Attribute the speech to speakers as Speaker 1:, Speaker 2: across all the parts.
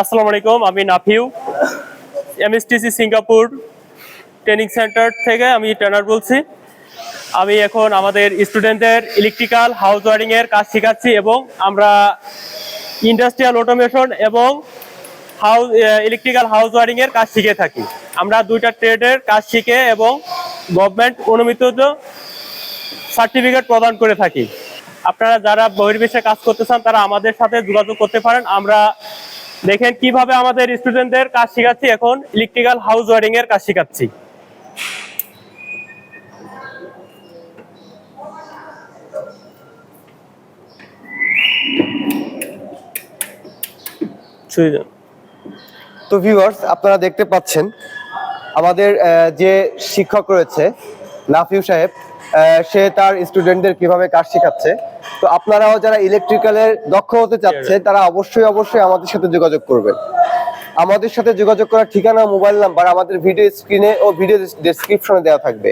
Speaker 1: আসসালামু আলাইকুম, আমি Nafiu. MSTC Singapore training center থেকে আমি ট্রেনার বলছি। আমি এখন আমাদের স্টুডেন্টদের ইলেকট্রিক্যাল হাউস ওয়ারিং এর কাজ শেখাচ্ছি এবং আমরা ইন্ডাস্ট্রিয়াল অটোমেশন এবং হাউস ইলেকট্রিক্যাল হাউস ওয়ারিং এর কাজ শিখে থাকি। আমরা দুইটা ট্রেডের কাজ শিখে এবং গভর্নমেন্ট অনুমোদিত সার্টিফিকেট প্রদান করে থাকি। আপনারা যারা বহির্বিশ্বে কাজ করতে চান, তারা আমাদের সাথে যোগাযোগ করতে পারেন। আমরা দেখেন কীভাবে আমাদের স্টুডেন্টদের কাজ শেখাচ্ছি। এখন ইলেকট্রিক্যাল হাউস ওয়ারিং এর কাজ শেখাচ্ছি।
Speaker 2: তো ভিউয়ার্স আপনারা দেখতে পাচ্ছেন, আমাদের যে শিক্ষক রয়েছে নাফিউ সাহেব সে তার স্টুডেন্টদের কীভাবে কাজ শেখাচ্ছে। তো আপনারাও যারা ইলেকট্রিক্যালের দক্ষ হতে চাচ্ছেন, তারা অবশ্যই অবশ্যই আমাদের সাথে যোগাযোগ করবেন। আমাদের সাথে যোগাযোগ করার ঠিকানা, মোবাইল নাম্বার আমাদের ভিডিও স্ক্রিনে ও ভিডিও ডেসক্রিপশনে দেওয়া থাকবে।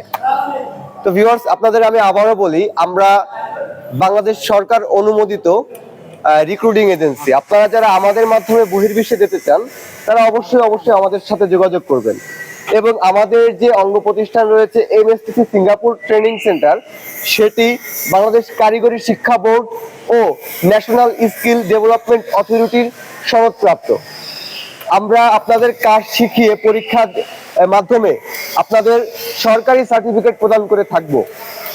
Speaker 2: তো ভিউয়ার্স আপনাদের আমি আবারও বলি, আমরা বাংলাদেশ সরকার অনুমোদিত রিক্রুটিং এজেন্সি আপনারা যারা আমাদের মাধ্যমে বহির্বিশ্বে যেতে চান, তারা অবশ্যই অবশ্যই আমাদের সাথে যোগাযোগ করবেন। এবং আমাদের যে অঙ্গ প্রতিষ্ঠান রয়েছে এমএসটিসি সিঙ্গাপুর ট্রেনিং সেন্টার সেটি বাংলাদেশ কারিগরি শিক্ষা বোর্ড ও ন্যাশনাল স্কিল ডেভেলপমেন্ট অথরিটির সনদপ্রাপ্ত। আমরা আপনাদের কাজ শিখিয়ে পরীক্ষার মাধ্যমে আপনাদের সরকারি সার্টিফিকেট প্রদান করে থাকব।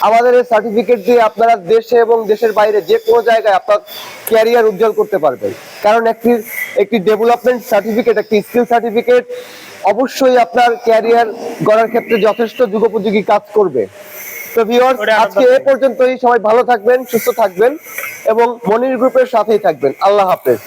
Speaker 2: আমাদের এই সার্টিফিকেট দিয়ে আপনারা দেশে এবং দেশের বাইরে যে কোনো জায়গায় আপনার ক্যারিয়ার উজ্জ্বল করতে পারবেন। কারণ একটি একটি ডেভেলপমেন্ট সার্টিফিকেট, একটি স্কিল সার্টিফিকেট অবশ্যই আপনার ক্যারিয়ার গড়ার ক্ষেত্রে যথেষ্ট যুগোপযোগী কাজ করবে। তো ভিউয়ার্স আজকে এ পর্যন্তই। সবাই ভালো থাকবেন সুস্থ থাকবেন এবং মনির গ্রুপের সাথেই থাকবেন। আল্লাহ হাফেজ।